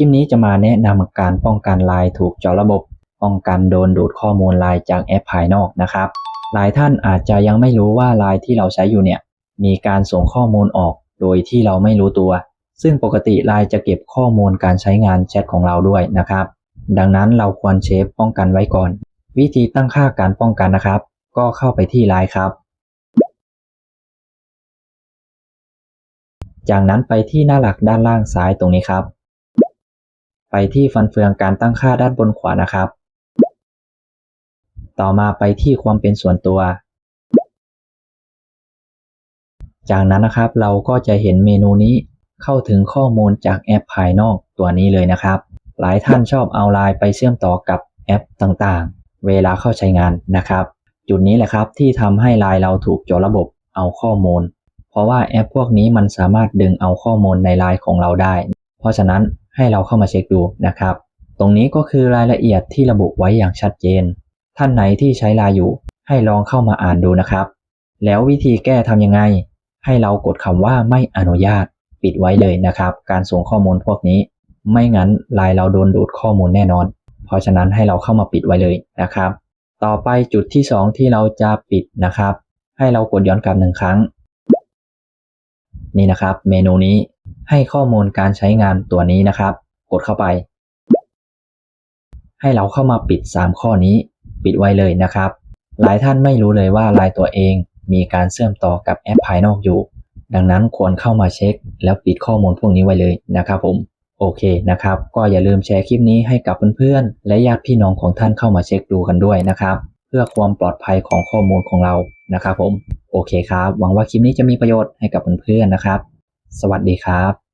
ลิปนี้จะมาแนะนำการป้องกันไลน์ถูกเจาะระบบ ป้องกันโดนดูดข้อมูลไลน์จากแอปภายนอกนะครับ หลายท่านอาจจะยังไม่รู้ว่าไลน์ที่เราใช้อยู่เนี่ยมีการส่งข้อมูลออกโดยที่เราไม่รู้ตัว ซึ่งปกติไลน์จะเก็บข้อมูลการใช้งานแชทของเราด้วยนะครับ ดังนั้นเราควรเชฟป้องกันไว้ก่อน วิธีตั้งค่าการป้องกันนะครับ ก็เข้าไปที่ไลน์ครับ จากนั้นไปที่หน้าหลักด้านล่างซ้ายตรงนี้ครับ ไปที่ฟันเฟืองการตั้งค่าด้านบนขวานะครับ ต่อมาไปที่ความเป็นส่วนตัว จากนั้นนะครับเราก็จะเห็นเมนูนี้เข้าถึงข้อมูลจากแอปภายนอกตัวนี้เลยนะครับ หลายท่านชอบเอาไลน์ไปเชื่อมต่อกับแอปต่างๆ เวลาเข้าใช้งานนะครับ จุดนี้แหละครับที่ทำให้ไลน์เราถูกโจรระบบเอาข้อมูล เพราะว่าแอปพวกนี้มันสามารถดึงเอาข้อมูลในไลน์ของเราได้ เพราะฉะนั้น ให้เราเข้ามาเช็คดูนะครับ ตรงนี้ก็คือรายละเอียดที่ระบุไว้อย่างชัดเจน ท่านไหนที่ใช้ไลน์อยู่ ให้ลองเข้ามาอ่านดูนะครับ แล้ววิธีแก้ทำยังไง ให้เรากดคำว่าไม่อนุญาต ปิดไว้เลยนะครับ การส่งข้อมูลพวกนี้ ไม่งั้นไลน์เราโดนดูดข้อมูลแน่นอน เพราะฉะนั้นให้เราเข้ามาปิดไว้เลยนะครับ ต่อไปจุดที่ 2 ที่เราจะปิดนะครับ ให้เรากดย้อนกลับหนึ่งครั้งนี่นะครับเมนูนี้ ให้ข้อมูลการใช้งานตัวนี้นะครับ กดเข้าไป ให้เราเข้ามาปิด 3 ข้อนี้ ปิดไว้เลยนะครับ หลายท่านไม่รู้เลยว่าไลน์ตัวเองมีการเชื่อมต่อกับแอปภายนอกอยู่ ดังนั้นควรเข้ามาเช็ค แล้วปิดข้อมูลพวกนี้ไว้เลยนะครับผม โอเคนะครับ ก็อย่าลืมแชร์คลิปนี้ให้กับเพื่อนๆ และญาติพี่น้องของท่านเข้ามาเช็คดูกันด้วยนะครับ เพื่อความปลอดภัยของข้อมูลของเรานะครับผม โอเคครับ หวังว่าคลิปนี้จะมีประโยชน์ให้กับเพื่อนๆนะครับ สวัสดีครับ